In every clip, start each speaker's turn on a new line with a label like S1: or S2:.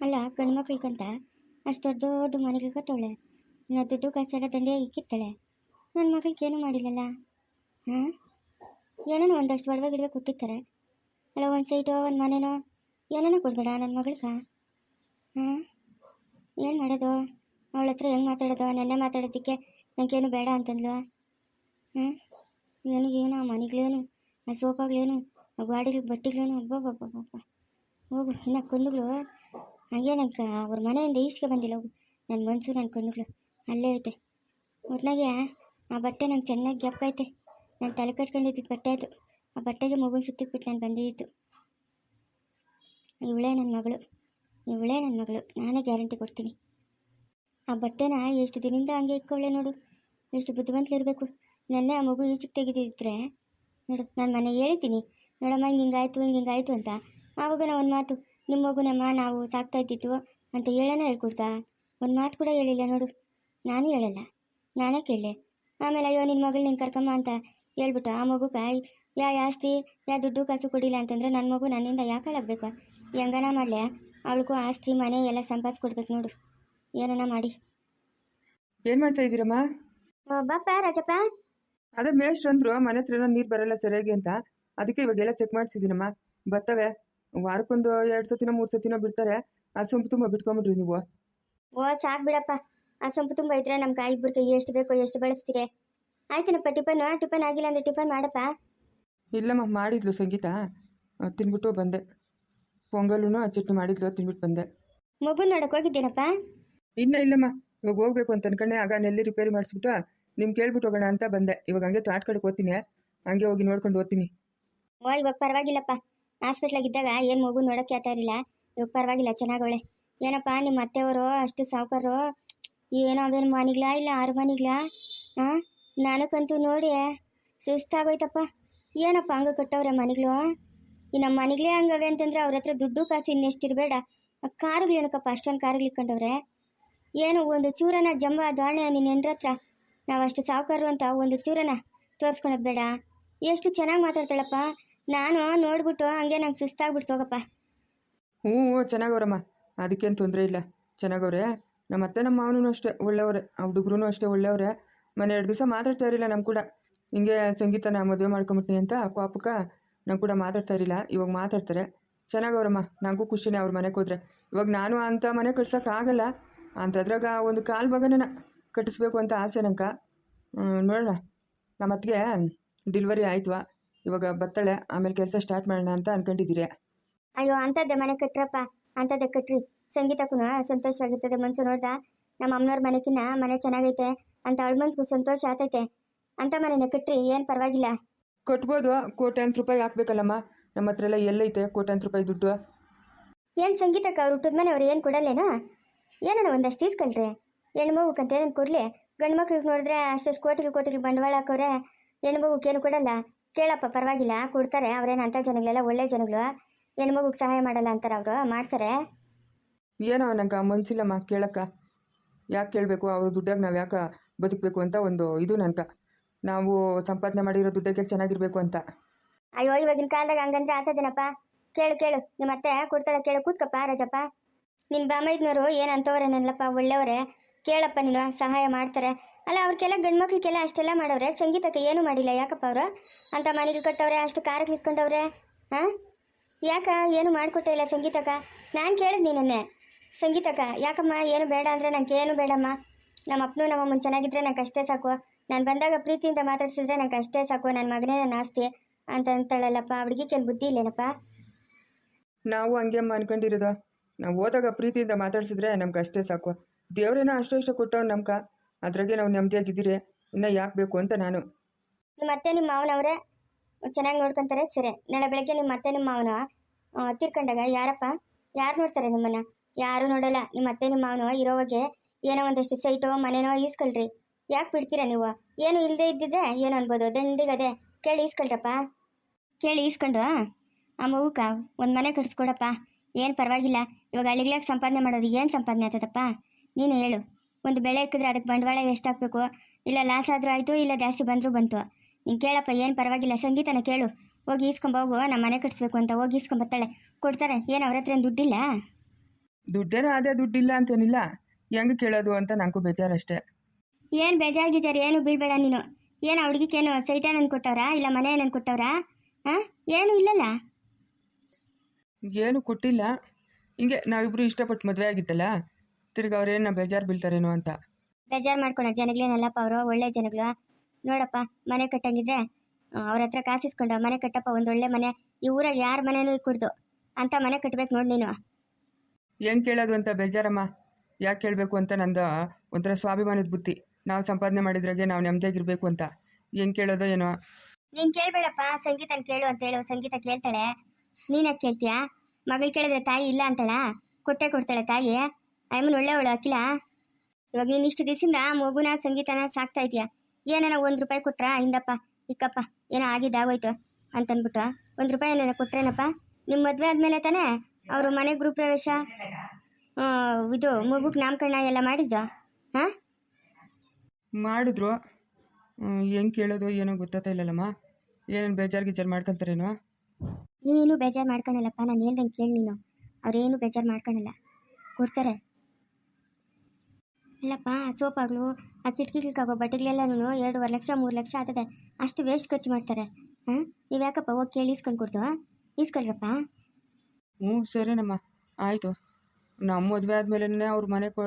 S1: ಅಲ್ಲ, ಗಂಡು ಮಕ್ಳಿಗಂತ? ಅಷ್ಟು ದೊಡ್ಡ ದೊಡ್ಡ ಮನೆಗಳು ಕಟ್ಟವಳೆ ಇನ್ನು ದುಡ್ಡು ಕಾಸೆಲ್ಲ ದಂಡಿಯಾಗಿ ಇಕ್ಕಿರ್ತಾಳೆ. ನನ್ನ ಮಗಳಿಗೆ ಏನೂ ಮಾಡಿಲ್ಲಲ್ಲ? ಹಾಂ? ಏನೇನೋ ಒಂದಷ್ಟು ಒಡವೆ ಗಿಡವೆ ಕೊಟ್ಟಿರ್ತಾರೆ. ಅಲ್ಲ, ಒಂದು ಸೈಟೋ, ಒಂದು ಮನೇನೋ ಏನೇನೋ ಕೊಡಬೇಡ ನನ್ನ ಮಗಳಿಗೆ. ಹಾಂ? ಏನು ಮಾಡೋದು? ಅವಳ ಹತ್ರ ಹೆಂಗೆ ಮಾತಾಡೋದು? ನೆನ್ನೆ ಮಾತಾಡೋದಕ್ಕೆ ನನಗೇನು ಬೇಡ ಅಂತಂದ್ಲು. ಹಾಂ? ಏನು ಏನು, ಆ ಮನೆಗಳೇನು, ಆ ಸೋಫಾಗಳೇನು, ಆ ಗಾಡಿಗಳು ಬಟ್ಟೆಗಳೇನು ಒಬ್ಬೊಬ್ಬೊಬ್ಬೊಬ್ಬ ಹೋಗು, ಇನ್ನು ಕಣ್ಣುಗಳು ಹಾಗೆ ನಂಗೆ ಅವ್ರ ಮನೆಯಿಂದ ಈಸ್ಕೆ ಬಂದಿಲ್ಲ, ಹೋಗು. ನನ್ನ ಮನ್ಸು ನನ್ನ ಕಣ್ಣುಗಳು. ಅಲ್ಲೇ ಐತೆ. ಒಟ್ನಾಗೆ, ಆ ಬಟ್ಟೆ ನಂಗೆ ಚೆನ್ನಾಗಿ ಜ್ಞಾಪಕ ನಾನು ತಲೆ ಕಟ್ಕೊಂಡಿದ್ದಿದ್ದು ಬಟ್ಟೆ ಅದು. ಆ ಬಟ್ಟೆಗೆ ಮಗುನ ಸುತ್ತಿಕ್ಬಿಟ್ಟು ನಾನು ಬಂದಿದ್ದು. ಇವಳೇ ನನ್ನ ಮಗಳು. ಇವಳೇ ನನ್ನ ಮಗಳು. ನಾನೇ ಗ್ಯಾರಂಟಿ ಕೊಡ್ತೀನಿ. ಆ ಬಟ್ಟೆನ ಎಷ್ಟು ದಿನದಿಂದ ಹಂಗೆ ಇಟ್ಕೊಳ್ಳೆ ನೋಡು. ಎಷ್ಟು ಬುದ್ಧಿವಂತಲಿರಬೇಕು ನೆನ್ನೆ ಆ ಮಗು ಈಚೆಗೆ ತೆಗೆದಿದ್ರೆ, ನೋಡು, ನಾನು ಮನೆ ಹೇಳಿದ್ದೀನಿ. ನೋಡಮ್ಮ, ಹಿಂಗೆ ಹಿಂಗಾಯ್ತು ಹಿಂಗೆ ಹಿಂಗಾಯ್ತು ಅಂತ. ಆವಾಗ ನಾ ಒಂದು ಮಾತು ನಿಮ್ಮ ಮಗುನಮ್ಮ ನಾವು ಸಾಕ್ತಾ ಇದ್ದಿತ್ತು ಅಂತ ಹೇಳೋಣ ಹೇಳ್ಕೊಡ್ತಾ? ಒಂದು ಮಾತು ಕೂಡ ಹೇಳಿಲ್ಲ ನೋಡು. ನಾನು ಹೇಳಲ್ಲ. ನಾನೇ ಕೇಳಲೆ ಆಮೇಲೆ ಅಯ್ಯೋ ನಿನ್ನ ಮಗಳು ನಿನ್ನ ಕರ್ಕಮ್ಮ ಅಂತ ಹೇಳ್ಬಿಟ್ಟು ಆ ಮಗು ಕಾಯಿ ಯಾ ಆಸ್ತಿ ಯಾ ದುಡ್ಡು ಕಾಸು ಕೊಡಿಲ್ಲ ಅಂತಂದ್ರೆ ನನ್ನ ಮಗು ನನ್ನಿಂದ ಯಾಕೆ ಹಾಳಾಗ್ಬೇಕು? ಹೆಂಗನ ಮಾಡಲೆ? ಅವಳಿಗೂ ಆಸ್ತಿ ಮನೆ ಎಲ್ಲ ಸಂಪಾದಿಸ್ಕೊಡ್ಬೇಕು ನೋಡು. ಏನನ ಮಾಡಿ.
S2: ಏನು ಮಾಡ್ತಾ ಇದ್ದೀರಮ್ಮ?
S1: ಬಾಪ ರಾಜಪ್ಪ.
S2: ಅದೇ ಮೇಷ್ಟ್ರು ಅಂದ್ರು ಮನೆ ಹತ್ರ ನೀರು ಬರಲ್ಲ ಸರಿಯಾಗಿ ಅಂತ. ಅದಕ್ಕೆ ಇವಾಗೆಲ್ಲ ಚೆಕ್ ಮಾಡಿಸಿದ್ದೀನಮ್ಮ. ಬರ್ತವೆ. ವಾರಕ್ಕೊಂದು ಎರಡು ಸತಿನೋ ಮೂರು ಸತಿನೋ ಬಿಡ್ತಾರೆ ಆ ಸೊಂಪು ತುಂಬ ಬಿಟ್ಕೊಂಬಿಡ್ರಿ ನೀವು.
S1: ಓ ಸಾಕು ಬಿಡಪ್ಪ ಆ ಸೊಂಪು ತುಂಬ ಇದ್ರೆ ನಮ್ಮ ಕಾಯಿ ಇಬ್ಬರಿಗೆ ಎಷ್ಟು ಬೇಕೋ ಎಷ್ಟು ಬಳಸ್ತೀರಿ? ಆಯ್ತನಪ್ಪ ಟಿಫನ್ ಟಿಫನ್ ಆಗಿಲ್ಲ ಅಂದ್ರೆ ಟಿಫನ್ ಮಾಡಪ್ಪ?
S2: ಇಲ್ಲಮ್ಮ ಮಾಡಿದ್ಲು ಸಂಗೀತ. ಆ, ತಿನ್ಬಿಟ್ಟು ಬಂದೆ. ಪೊಂಗಲ್ಲು ಚಟ್ನಿ ಮಾಡಿದ್ಲು ತಿನ್ಬಿಟ್ಟು ಬಂದೆ.
S1: ಮಗು ನೋಡಕ್ ಹೋಗಿದ್ದೀನಪ್ಪ?
S2: ಇನ್ನ ಇಲ್ಲಮ್ಮ ಇವಾಗ ಹೋಗ್ಬೇಕು ಅಂತ ಅನ್ಕಂಡೆ. ಆಗ ನೆಲ್ಲಿ ರಿಪೇರಿ ಮಾಡಿಸ್ಬಿಟ್ಟು ನಿಮ್ಗೆ ಕೇಳ್ಬಿಟ್ಟು ಹೋಗೋಣ ಅಂತ ಬಂದೆ. ಇವಾಗ ಹಂಗೆ ತಾಟ್ ಕಡೆಗೆ ಓದ್ತೀನಿ ಹಂಗೆ ಹೋಗಿ ನೋಡ್ಕೊಂಡು ಓದ್ತೀನಿ
S1: ಓ ಇವಾಗ ಪರವಾಗಿಲ್ಲಪ್ಪ. ಹಾಸ್ಪಿಟ್ಲಾಗ ಇದ್ದಾಗ ಏನು ಮಗು ನೋಡಕ್ಕೆ ಆತ ಇರಲಿಲ್ಲ. ಇವಾಗ ಪರವಾಗಿಲ್ಲ, ಚೆನ್ನಾಗವಳೆ. ಏನಪ್ಪ ನಿಮ್ಮ ಅತ್ತೆಯವರು ಅಷ್ಟು ಸಾವುಕಾರರು ಏನೋ ಅವೇನು ಮನಿಗ್ಲಾ ಇಲ್ಲ, ಆರು ಮನಿಗ್ಲಾ ಹಾಂ ನನಗಂತೂ ನೋಡಿ ಸುಸ್ತಾಗೋಯ್ತಪ್ಪ. ಏನಪ್ಪ ಹಂಗೆ ಕಟ್ಟವ್ರೆ ಮನೆಗಳು? ಈ ನಮ್ಮ ಮನೆಗಳೇ ಹಂಗವೆ ಅಂತಂದ್ರೆ ಅವ್ರ ಹತ್ರ ದುಡ್ಡು ಕಾಸು ಇನ್ನೆಷ್ಟಿರಬೇಡ ಕಾರುಗಳು ಏನಕ್ಕಪ್ಪ ಅಷ್ಟೊಂದು ಕಾರುಗಳು ಇಟ್ಕೊಂಡವ್ರೆ ಏನು ಒಂದು ಚೂರನ ಜಂಬ ದಾಣೆ ನಿನ್ನ ಹೆಂಡ್ರ ಹತ್ರ? ನಾವು ಅಷ್ಟು ಸಾವುಕಾರರು ಅಂತ ಒಂದು ಚೂರನ ತೋರಿಸ್ಕೊಳೋದು ಬೇಡ. ಎಷ್ಟು ಚೆನ್ನಾಗಿ ಮಾತಾಡ್ತಾಳಪ್ಪ. ನಾನು ನೋಡ್ಬಿಟ್ಟು ಹಂಗೆ ನಂಗೆ ಸುಸ್ತಾಗ್ಬಿಡ್ತು ಹೋಗಪ್ಪ.
S2: ಹ್ಞೂ ಹ್ಞೂ, ಚೆನ್ನಾಗವ್ರಮ್ಮ. ಅದಕ್ಕೇನು ತೊಂದರೆ ಇಲ್ಲ. ಚೆನ್ನಾಗವ್ರೆ. ನಮ್ಮ ಅತ್ತೆ, ನಮ್ಮ ಮಾವನೂ ಅಷ್ಟೇ ಒಳ್ಳೆಯವ್ರೆ. ಆ ಹುಡುಗರು ಅಷ್ಟೇ ಒಳ್ಳೆಯವ್ರೆ. ಮನೆ ಎರಡು ದಿವಸ ಮಾತಾಡ್ತಾ ಇರಲಿಲ್ಲ ನಮ್ಮ ಕೂಡ. ಹಿಂಗೆ ಸಂಗೀತನ ಮದುವೆ ಮಾಡ್ಕೊಂಬಿಟ್ನಿ ಅಂತ ಕೋಪಕ್ಕ ನಂಗೆ ಕೂಡ ಮಾತಾಡ್ತಾ ಇರಲಿಲ್ಲ. ಇವಾಗ ಮಾತಾಡ್ತಾರೆ. ಚೆನ್ನಾಗವ್ರಮ್ಮ. ನನಗೂ ಖುಷಿನೇ ಅವ್ರ ಮನೆಗೆ ಹೋದ್ರೆ. ಇವಾಗ ನಾನು ಅಂಥ ಮನೆ ಕಟ್ಸೋಕ್ಕಾಗಲ್ಲ ಅಂಥದ್ರಾಗ ಒಂದು ಕಾಲು ಭಾಗನ ಕಟ್ಟಿಸ್ಬೇಕು ಅಂತ ಆಸೆ ನಂಗೆ. ನೋಡೋಣ. ನಮ್ಮ ಅತ್ತಿಗೆ ಡಿಲ್ವರಿ ಆಯ್ತು. ಇವಾಗ ಬತ್ತಳೆ ಆಮೇಲೆ ಕೆಲಸ ಸ್ಟಾರ್ಟ್ ಮಾಡೋಣ ಅಂತ ಅನ್ಕೊಂಡಿದ್ದೀರಿ.
S1: ಅಯ್ಯೋ ಅಂಥದ್ದೇ ಮನೆ ಕಟ್ರಪ್ಪ ಅಂಥದ್ದೇ ಕಟ್ರಿ. ಸಂಗೀತಕ್ಕೂ ಸಂತೋಷವಾಗಿರ್ತದೆ ಮನ್ಸು ನೋಡ್ದ? ನಮ್ಮ ಅಮ್ಮನವ್ರ ಮನೆಕಿನ್ನ ಮನೆ ಚೆನ್ನಾಗೈತೆ ಅಂತ ಅವಳ ಮನ್ಸಿಗೂ ಸಂತೋಷ ಆತೈತೆ. ಅಂತ ಮನೆನ ಕಟ್ರಿ ಏನು ಪರವಾಗಿಲ್ಲ.
S2: ಕಟ್ಬೋದು ಕೋಟ್ಯಾಂತ ರೂಪಾಯಿ ಹಾಕ್ಬೇಕಲ್ಲಮ್ಮ. ನಮ್ಮ ಹತ್ರ ಎಲ್ಲ ಎಲ್ಲೈತೆ ಕೋಟ್ಯಾಂತ ರೂಪಾಯಿ ದುಡ್ಡು.
S1: ಏನು ಸಂಗೀತಕ್ಕ ಅವ್ರು ಹುಟ್ಟಿದ ಮನೆಯವ್ರು ಏನು ಕೊಡಲ್ಲೇನೋ? ಏನೋ ಒಂದಷ್ಟು ಈಸ್ಕೊಳ್ರಿ? ಹೆಣ್ಣು ಮಗುಕ್ಕಂತ ಏನು ಕೊಡಲಿ ಗಂಡು ಮಕ್ಳಿಗೆ ನೋಡಿದ್ರೆ ಅಷ್ಟು ಕೋಟಿಗೆ ಕೋಟಿಗೆ ಬಂಡವಾಳ ಹಾಕೋರೆ ಹೆಣ್ಣು ಮಗುಕ್ಕೇನು ಕೊಡಲ್ಲ. ಕೇಳಪ್ಪ ಪರವಾಗಿಲ್ಲ. ಕೊಡ್ತಾರೆ. ಅವ್ರೇನು ಅಂಥ ಜನಗಳೆಲ್ಲ ಒಳ್ಳೆ ಜನಗಳು. ಹೆಣ್ಣು ಮಗುಗೆ ಸಹಾಯ ಮಾಡಲ್ಲ ಅಂತಾರೆ ಅವರು? ಮಾಡ್ತಾರೆ.
S2: ಏನೋ ನಂಗೆ ಮನ್ಸಿಲ್ಲಮ್ಮ ಕೇಳಕ್ಕ. ಯಾಕೆ ಕೇಳಬೇಕು? ಅವ್ರ ದುಡ್ಡಾಗಿ ನಾವು ಯಾಕೆ ಬದುಕಬೇಕು ಅಂತ ಒಂದು ಇದು ನನ್ಕ ನಾವು ಸಂಪಾದನೆ ಮಾಡಿರೋ ದುಡ್ಡಾಗೆ ಚೆನ್ನಾಗಿರ್ಬೇಕು ಅಂತ.
S1: ಅಯ್ಯೋ ಇವಾಗಿನ ಕಾಲದಾಗ ಹಂಗಂದ್ರೆ ಆತದೇನಪ್ಪ ಕೇಳು ಕೇಳು. ನಿಮ್ಮ ಅತ್ತೆ ಕೊಡ್ತಾಳೆ ಕೇಳು. ಕೂತ್ಕಪ್ಪ ರಾಜಪ್ಪ. ನಿನ್ನ ಬಾಮೈದ್ನವರು ಏನು ನನ್ನಪ್ಪ ಒಳ್ಳೆಯವರೇ. ಕೇಳಪ್ಪ ನೀನು. ಸಹಾಯ ಮಾಡ್ತಾರೆ. ಅಲ್ಲ, ಅವ್ರಿಗೆಲ್ಲ ಗಂಡು ಮಕ್ಳಿಗೆಲ್ಲ ಅಷ್ಟೆಲ್ಲ ಮಾಡವ್ರೆ. ಸಂಗೀತಕ್ಕೆ ಏನೂ ಮಾಡಿಲ್ಲ. ಯಾಕಪ್ಪ ಅವರು? ಅಂತ ಮನೆಗೆ ಕಟ್ಟವ್ರೆ, ಅಷ್ಟು ಕಾರ್ ಇಟ್ಕೊಂಡವ್ರೆ ಹಾಂ ಯಾಕ? ಏನು ಮಾಡಿಕೊಟ್ಟೆ ಇಲ್ಲ ಸಂಗೀತಕ್ಕ. ನಾನು ಕೇಳಿದ್ನಿ ನಿನ್ನೆ ಸಂಗೀತಕ್ಕ, ಯಾಕಮ್ಮ, ಏನು ಬೇಡ ಅಂದರೆ ನಂಗೆ ಏನು ಬೇಡಮ್ಮ? ನಮ್ಮ ಅಪ್ಪನು ನಮ್ಮ ಅಮ್ಮನ ಚೆನ್ನಾಗಿದ್ರೆ ನಂಗೆ ಅಷ್ಟೇ ಸಾಕು. ನಾನು ಬಂದಾಗ ಪ್ರೀತಿಯಿಂದ ಮಾತಾಡ್ಸಿದ್ರೆ ನಂಗೆ ಅಷ್ಟೇ ಸಾಕು. ನನ್ನ ಮಗನೇ ನನ್ನ ಆಸ್ತಿ ಅಂತ ಅಂತಾಳಲ್ಲಪ್ಪ ಅವಳಿಗೆ ಕೆಲ ಬುದ್ಧಿ ಇಲ್ಲೇನಪ್ಪ?
S2: ನಾವು ಹಂಗೆ ಅನ್ಕೊಂಡಿರೋದು. ನಾವು ಹೋದಾಗ ಪ್ರೀತಿಯಿಂದ ಮಾತಾಡ್ಸಿದ್ರೆ ನಮ್ಗೆ ಅಷ್ಟೇ ಸಾಕು. ದೇವ್ರೇನ ಅಷ್ಟೋ ಇಷ್ಟ ಕೊಟ್ಟವ್ ನಮ್ಗೆ? ಅದ್ರಾಗೆ ನಾವು ನೆಮ್ಮದಿಯಾಗಿದ್ದೀರಿ. ಇನ್ನ ಯಾಕೆ ಬೇಕು ಅಂತ ನಾನು.
S1: ನಿಮ್ಮ ಅತ್ತೆ ನಿಮ್ಮ ಮಾವನವರೇ ಚೆನ್ನಾಗಿ ನೋಡ್ಕೊಂತಾರೆ ಸರಿ. ನಾಳೆ ಬೆಳಗ್ಗೆ ನಿಮ್ಮ ಅತ್ತೆ ನಿಮ್ಮ ಮಾವನ ತೀರ್ಕೊಂಡಾಗ ಯಾರಪ್ಪ? ಯಾರು ನೋಡ್ತಾರೆ ನಿಮ್ಮನ್ನ? ಯಾರು ನೋಡಲ್ಲ. ನಿಮ್ಮ ಅತ್ತೆ ನಿಮ್ಮ ಮಾವನ ಇರೋವಾಗೆ ಏನೋ ಒಂದಷ್ಟು ಸೈಟೋ, ಮನೆನೋ ಈಸ್ಕೊಳ್ರಿ. ಯಾಕೆ ಬಿಡ್ತೀರಾ ನೀವು? ಏನು ಇಲ್ಲದೆ ಇದ್ದಿದ್ರೆ ಏನು ಅನ್ಬೋದು? ದಂಡಿಗದೆ. ಕೇಳಿ ಈಸ್ಕೊಳ್ರಪ್ಪ. ಕೇಳಿ ಈಸ್ಕೊಂಡು ಆ ಮಗುಕ ಒಂದು ಮನೆ ಕಟ್ಸ್ಕೊಡಪ್ಪ. ಏನು ಪರವಾಗಿಲ್ಲ. ಇವಾಗ ಅಳಿಗ್ಲಾಗ ಸಂಪಾದನೆ ಮಾಡೋದು ಏನು ಸಂಪಾದನೆ ಆಗ್ತದಪ್ಪ? ನೀನು ಹೇಳು. ಒಂದು ಬೆಳೆ ಇಕ್ಕಿದ್ರೆ ಅದಕ್ಕೆ ಬಂಡವಾಳ ಎಷ್ಟು ಹಾಕಬೇಕು? ಇಲ್ಲ ಲಾಸ್ ಆದರೂ ಆಯಿತು ಇಲ್ಲ ಜಾಸ್ತಿ ಬಂದರೂ ಬಂತು. ನೀನು ಕೇಳಪ್ಪ ಏನು ಪರವಾಗಿಲ್ಲ ಸಂಗೀತನ ಕೇಳು. ಹೋಗಿ ಈಸ್ಕೊಂಬೋಗು ನಮ್ಮ ಮನೆ ಕಟ್ಸ್ಬೇಕು ಅಂತ ಹೋಗಿ ಈಸ್ಕೊಂಬರ್ತಾಳೆ ಕೊಡ್ತಾರೆ ಏನು ಅವ್ರ ಹತ್ರ ಏನು ದುಡ್ಡಿಲ್ಲ?
S2: ದುಡ್ಡೇನೋ ಅದೇ ದುಡ್ಡಿಲ್ಲ ಅಂತೇನಿಲ್ಲ. ಹೆಂಗೆ ಕೇಳೋದು ಅಂತ ನನಗೂ ಬೇಜಾರಷ್ಟೇ.
S1: ಏನು ಬೇಜಾರಾಗಿದ್ದಾರೆ ಏನು ಬೀಳ್ಬೇಡ ನೀನು. ಏನು ಹುಡುಗಿಗೇನು ಸೈಟ ನನ್ ಕೊಟ್ಟವ್ರಾ? ಇಲ್ಲ ಮನೆ ಏನನ್ನು ಕೊಟ್ಟವ್ರಾ? ಹಾಂ ಏನು ಇಲ್ಲಲ್ಲ.
S2: ಏನು ಕೊಟ್ಟಿಲ್ಲ. ಹಿಂಗೆ ನಾವಿಬ್ಬರು ಇಷ್ಟಪಟ್ಟು ಮದುವೆ ಆಗಿತ್ತಲ್ಲ? ತಿರ್ಗಿ ಅವ್ರೇನ ಬೇಜಾರ್ ಬೀಳ್ತಾರೇನೋ ಅಂತ.
S1: ಬೇಜಾರು ಮಾಡ್ಕೊಳ ಜನಗಳೇನಲ್ಲಪ್ಪ ಅವರು ಒಳ್ಳೆ ಜನಗಳು. ನೋಡಪ್ಪ ಮನೆ ಕಟ್ಟಂಗಿದ್ರೆ ಅವ್ರ ಹತ್ರ ಕಾಸಿಸ್ಕೊಂಡು ಮನೆ ಕಟ್ಟಪ್ಪ ಒಂದ್ ಒಳ್ಳೆ ಮನೆ. ಈ ಊರಾಗ ಯಾರ ಮನೆನೂ ಕುಡ್ದು ಅಂತ ಮನೆ ಕಟ್ಬೇಕು ನೋಡಿ ನೀನು.
S2: ಹೆಂಗ್ ಕೇಳೋದು ಅಂತ ಬೇಜಾರಮ್ಮ. ಯಾಕೆ ಕೇಳ್ಬೇಕು ಅಂತ ನಂದು ಒಂಥರ ಸ್ವಾಭಿಮಾನದ ಬುದ್ಧಿ ನಾವು ಸಂಪಾದನೆ ಮಾಡಿದ್ರಾಗೆ ನಾವು ನೆಮ್ಮದಿಯಾಗಿರ್ಬೇಕು ಅಂತ. ಹೆಂಗೆ ಕೇಳೋದೋ ಏನೋ.
S1: ನೀನ್ ಕೇಳ್ಬೇಡಪ್ಪ ಸಂಗೀತನ ಕೇಳು ಅಂತ ಹೇಳು ಸಂಗೀತ ಕೇಳ್ತಾಳೆ. ನೀನಾಗ ಕೇಳ್ತೀಯಾ? ಮಗಳು ಕೇಳಿದ್ರೆ ತಾಯಿ ಇಲ್ಲ ಅಂತಾಳ? ಕೊಟ್ಟೆ ಕೊಡ್ತಾಳೆ ತಾಯಿ. ಅಮ್ಮನ ಒಳ್ಳೆವಳು ಅಖಿಲ. ಇವಾಗ ನೀನು ಇಷ್ಟು ದಿವಸದಿಂದ ಮಗುನ ಸಂಗೀತನ ಸಾಕ್ತಾ ಇದೆಯಾ? ಏನಾನ ಒಂದು ರೂಪಾಯಿ ಕೊಟ್ರಾ? ಹಿಂದಪ್ಪ ಇಕ್ಕಪ್ಪ ಏನೋ ಆಗಿದ್ದಾಗೋಯ್ತು ಅಂತಂದ್ಬಿಟ್ಟು. ಒಂದು ರೂಪಾಯಿ ಏನಾರ ಕೊಟ್ರೇನಪ್ಪ? ನಿಮ್ಮ ಮದುವೆ ಆದಮೇಲೆ ತಾನೇ ಅವರು ಮನೆ ಗೃಹ ಪ್ರವೇಶ ಇದು ಮಗುಗೆ ನಾಮಕರಣ ಎಲ್ಲ ಮಾಡಿದ್ದು? ಹಾಂ?
S2: ಮಾಡಿದ್ರು. ಹೆಂಗೆ ಕೇಳೋದು ಏನೋ ಗೊತ್ತಾಗ್ತಾ ಇಲ್ಲಲ್ಲಮ್ಮ. ಏನೇನು ಬೇಜಾರು ಗೀಜಾರು ಮಾಡ್ಕೊಂತಾರೇನು?
S1: ಏನು ಬೇಜಾರು ಮಾಡ್ಕೊಳಲ್ಲಪ್ಪ ನಾನು ಹೇಳ್ದಂಗೆ ಕೇಳಿ ನೀನು. ಅವ್ರೇನು ಬೇಜಾರು ಮಾಡ್ಕೊಳಲ್ಲ. ಕೊಡ್ತಾರೆ. ಇಲ್ಲಪ್ಪ ಸೋಪಾಗ್ಲು. ಆ ಕಿಟಕಿಗಳಿಗಾಗೋ ಬಟ್ಟೆಗಳೆಲ್ಲನೂ ಎರಡೂವರೆ ಲಕ್ಷ ಮೂರು ಲಕ್ಷ ಆಗ್ತದೆ ಅಷ್ಟು ವೇಸ್ಟ್ ಖರ್ಚು ಮಾಡ್ತಾರೆ. ಹಾಂ ನೀವು ಯಾಕಪ್ಪ ಹೋಗಿ ಕೇಳಿ ಇಸ್ಕೊಂಡು ಕೊಡ್ತೀವ? ಇಸ್ಕೊಳ್ರಪ್ಪ
S2: ಹ್ಞೂ ಸರಿನಮ್ಮ. ಆಯಿತು. ನಮ್ಮ ಮದುವೆ ಆದಮೇಲೆ ಅವ್ರ ಮನೆ ಕೊ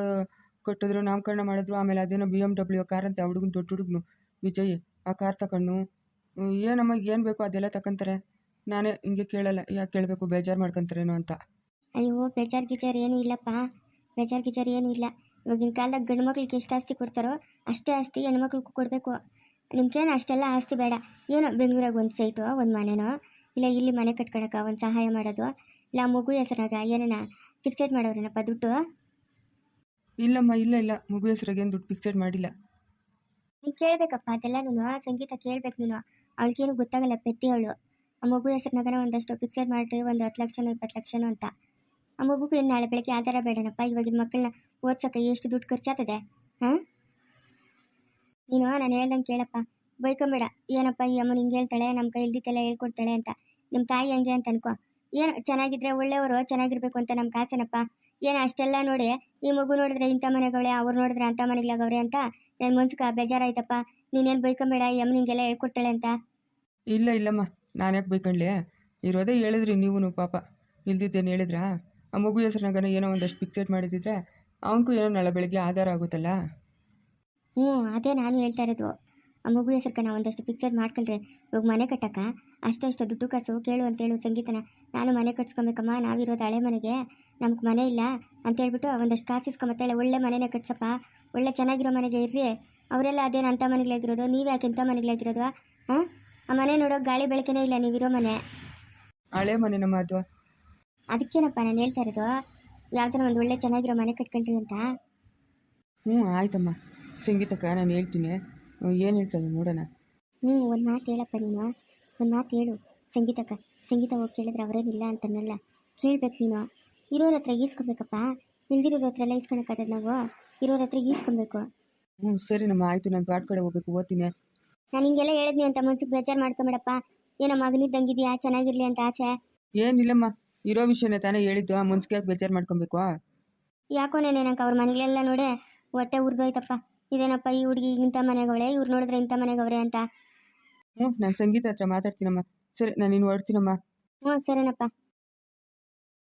S2: ಕೊಟ್ಟಿದ್ರು ನಾಮಕರಣ ಮಾಡಿದ್ರು. ಆಮೇಲೆ ಅದೇನೋ ಬಿ ಎಂ ಡಬ್ಲ್ಯೂ ಕಾರ್ ಅಂತ ಹುಡುಗನ ದೊಡ್ಡ ಹುಡುಗನು. ವಿಜಯ್ ಆ ಕಾರ್ ತಗೊಂಡು ಏನಮ್ಮ ಏನು ಬೇಕೋ ಅದೆಲ್ಲ ತಗೊಂತಾರೆ ನಾನೇ ಹಿಂಗೆ ಕೇಳಲ್ಲ. ಯಾಕೆ ಕೇಳಬೇಕು? ಬೇಜಾರು ಮಾಡ್ಕೊತಾರೇನೋ ಅಂತ.
S1: ಅಯ್ಯೋ ಬೇಜಾರು ಗಿಜಾರು ಏನೂ ಇಲ್ಲಪ್ಪ. ಬೇಜಾರು ಗಿಜಾರು ಏನೂ ಇಲ್ಲ. ಇವಾಗಿನ ಕಾಲದಾಗ ಗಂಡು ಮಕ್ಳಿಗೆ ಎಷ್ಟು ಆಸ್ತಿ ಕೊಡ್ತಾರೋ ಅಷ್ಟೇ ಆಸ್ತಿ ಹೆಣ್ಮಕ್ಳಿಗೂ ಕೊಡಬೇಕು. ನಿಮ್ಗೇನು ಅಷ್ಟೆಲ್ಲ ಆಸ್ತಿ ಬೇಡ. ಏನೋ ಬೆಂಗಳೂರಾಗ ಒಂದು ಸೈಟು ಒಂದು ಮನೆನೋ ಇಲ್ಲ ಇಲ್ಲಿ ಮನೆ ಕಟ್ಕೊಳಕ ಒಂದು ಸಹಾಯ ಮಾಡೋದು ಇಲ್ಲ ಮಗು ಹೆಸರಾಗ ಏನೇನ ಫಿಕ್ಸೆಡ್ ಮಾಡೋರೇನಪ್ಪ ದುಡ್ಡು?
S2: ಇಲ್ಲಮ್ಮ ಇಲ್ಲ ಇಲ್ಲ. ಮಗು ಹೆಸರಾಗೇನು ದುಡ್ಡು ಫಿಕ್ಸೆಡ್ ಮಾಡಿಲ್ಲ.
S1: ನೀನು ಕೇಳಬೇಕಪ್ಪ ಅದೆಲ್ಲ ನೀನು ಸಂಗೀತ ಕೇಳಬೇಕು ನೀನು. ಅವಳಿಗೇನು ಗೊತ್ತಾಗಲ್ಲ ಪೆತ್ತಿ ಅವಳು ಆ ಮಗು ಹೆಸರಿನಾಗನ ಒಂದಷ್ಟು ಫಿಕ್ಸೆಡ್ ಮಾಡಿ ಒಂದು ಹತ್ತು ಲಕ್ಷನೋ ಇಪ್ಪತ್ತು ಲಕ್ಷನೋ ಅಂತ. ಆ ಮಗುಗೆ ನಾಳೆ ಬೆಳಗ್ಗೆ ಆಧಾರ ಬೇಡನಪ್ಪ. ಇವಾಗಿನ ಮಕ್ಕಳನ್ನ ಓದ್ಸೋಕೆ ಎಷ್ಟು ದುಡ್ಡು ಖರ್ಚಾಗ್ತದೆ? ಹಾಂ? ನೀನು ನಾನು ಹೇಳ್ದಂಗೆ ಕೇಳಪ್ಪ. ಬೈಕೊಂಬೇಡ. ಏನಪ್ಪ ಈ ಅಮ್ಮನ ಹಿಂಗೆ ಹೇಳ್ತಾಳೆ ನಮ್ಮ ಕೈ ಇಲ್ದಿತ್ತೆಲ್ಲ ಹೇಳ್ಕೊಡ್ತಾಳೆ ಅಂತ. ನಿಮ್ಮ ತಾಯಿ ಹಂಗೆ ಅಂತ ಅನ್ಕೋ. ಏನು ಚೆನ್ನಾಗಿದ್ರೆ ಒಳ್ಳೆಯವರು ಚೆನ್ನಾಗಿರ್ಬೇಕು ಅಂತ ನಮ್ಮ ಕಾಸೇನಪ್ಪ? ಏನು ಅಷ್ಟೆಲ್ಲ ನೋಡಿ ಈ ಮಗು ನೋಡಿದ್ರೆ ಇಂಥ ಮನೆಗಳೇ, ಅವ್ರು ನೋಡಿದ್ರೆ ಅಂಥ ಮನೆಗಳಾಗವ್ರೆ ಅಂತ? ನನ್ನ ಮನ್ಸಿಗೆ ಬೇಜಾರಾಯ್ತಪ್ಪ. ನೀನೇನು ಬೈಕೊಂಬೇಡ ಈ ಅಮ್ಮ ನಿಂಗೆಲ್ಲ ಹೇಳ್ಕೊಡ್ತಾಳೆ ಅಂತ?
S2: ಇಲ್ಲ ಇಲ್ಲಮ್ಮ. ನಾನು ಯಾಕೆ ಬೈಕೊಂಡ್ಲೆ? ಇರೋದೇ ಹೇಳಿದ್ರಿ ನೀವು ಪಾಪ. ಇಲ್ದಿದ್ದೇನು ಹೇಳಿದ್ರಾ? ಆ ಮಗು ಹೆಸರಿನಾಗನ ಏನೋ ಒಂದಷ್ಟು ಫಿಕ್ಸೆಡ್ ಮಾಡಿದ್ರೆ ಅವನಿಗೂ ಏನೋ ನಾಳೆ ಬೆಳಗ್ಗೆ ಆಧಾರ ಆಗುತ್ತಲ್ಲ?
S1: ಹ್ಞೂ ಅದೇ ನಾನು ಹೇಳ್ತಾ ಇರೋದು. ಆ ಮಗು ಹೆಸರ್ಕ ನಾವು ಒಂದಷ್ಟು ಪಿಕ್ಚರ್ ಮಾಡ್ಕೊಂಡ್ರೆ ಇವಾಗ ಮನೆ ಕಟ್ಟಕ್ಕ ಅಷ್ಟಷ್ಟು ದುಡ್ಡು ಕಾಸು ಕೇಳು ಅಂತೇಳು ಸಂಗೀತನ ನಾನು ಮನೆ ಕಟ್ಸ್ಕೊಬೇಕಮ್ಮ ನಾವಿರೋದು ಹಳೆ ಮನೆಗೆ ನಮ್ಗೆ ಮನೆ ಇಲ್ಲ ಅಂತೇಳ್ಬಿಟ್ಟು ಒಂದಷ್ಟು ಕಾಸು ಇಸ್ಕೊಂಬತ್ತಾಳೆ ಒಳ್ಳೆ ಮನೆನೇ ಕಟ್ಸಪ್ಪ ಒಳ್ಳೆ ಚೆನ್ನಾಗಿರೋ ಮನೆಗೆ ಇರ್ರಿ. ಅವರೆಲ್ಲ ಅದೇನು ಅಂಥ ಮನೆಗಳಾಗಿರೋದು ನೀವು ಯಾಕೆ ಇಂಥ ಮನೆಗಳಾಗಿರೋದು ಹಾಂ ಆ? ಮನೆ ನೋಡೋಕೆ ಗಾಳಿ ಬೆಳಕೇನೇ ಇಲ್ಲ ನೀವಿರೋ ಮನೆ.
S2: ಹಳೆ ಮನೆ ನಮ್ಮ ಅದು.
S1: ಅದಕ್ಕೇನಪ್ಪ ನಾನು ಹೇಳ್ತಾ ಇರೋದು ಯಾವ್ದಾರ ಒಂದು ಒಳ್ಳೆ ಚೆನ್ನಾಗಿರೋ ಮನೆ ಕಟ್ಕೊಂಡ್ರಿ ಅಂತ.
S2: ಹ್ಞೂ ಆಯ್ತಮ್ಮ. ಸಂಗೀತಕ್ಕ ನಾನು ಹೇಳ್ತೀನಿ. ಏನು ಹೇಳ್ತಾನೆ ನೋಡೋಣ.
S1: ಹ್ಞೂ ಒಂದು ಮಾತು ಹೇಳಪ್ಪ ನೀನು. ಒಂದು ಮಾತು ಹೇಳು. ಸಂಗೀತಕ್ಕ ಸಂಗೀತ ಹೋಗಿ ಕೇಳಿದ್ರೆ ಅವರೇನಿಲ್ಲ ಅಂತನಲ್ಲ ಕೇಳ್ಬೇಕು ನೀನು. ಇರೋರ ಹತ್ರ ಈಸ್ಕೊಬೇಕಪ್ಪ. ಇಲ್ದಿರೋರ ಹತ್ರ ಎಲ್ಲ ಈಸ್ಕೊಳಕ್ಕಾಗದ್ ನಾವು. ಇರೋರ ಹತ್ರ ಈಸ್ಕೊಬೇಕು.
S2: ಹ್ಞೂ ಸರಿನಮ್ಮ ಆಯಿತು. ನಾನು ತೋಟ ಕಡೆ ಹೋಗ್ಬೇಕು ಓದ್ತೀನಿ.
S1: ನಾನು ಹಿಂಗೆಲ್ಲ ಹೇಳಿದ್ನಿ ಅಂತ ಮನ್ಸಿಗೆ ಬೇಜಾರು ಮಾಡ್ಕೊಂಬೇಡಪ್ಪ. ಏನೋ ಮಗನಿದ್ದಂಗಿದೆಯಾ ಚೆನ್ನಾಗಿರ್ಲಿ ಅಂತ ಆಸೆ.
S2: ಏನಿಲ್ಲಮ್ಮ. ಇರೋ ವಿಷಯನೇ ತಾನೇ ಹೇಳಿದ್ದು ಮುನ್ಸಿಗೆ ಯಾಕೆ ಬೇಜಾರು ಮಾಡ್ಕೊಬೇಕು
S1: ಯಾಕೋ ನೆನೆ ನಂಗೆ ಅವ್ರ ಮನೆಗಳೆಲ್ಲ ನೋಡೆ ಹೊಟ್ಟೆ ಉರ್ದೋಯ್ತಪ್ಪ. ಇದೇನಪ್ಪ ಈ ಹುಡುಗಿ ಇಂಥ ಮನೆಗವಳೆ ಇವ್ರು ನೋಡಿದ್ರೆ ಇಂಥ ಮನೆಗವ್ರೆ ಅಂತ?
S2: ಹ್ಞೂ ನಾನು ಸಂಗೀತ ಹತ್ರ ಮಾತಾಡ್ತೀನಮ್ಮ. ಸರಿ ನಾನು ಇನ್ನು ಹೊರಡ್ತೀನಮ್ಮ.
S1: ಹ್ಞೂ ಸರಿನಪ್ಪ.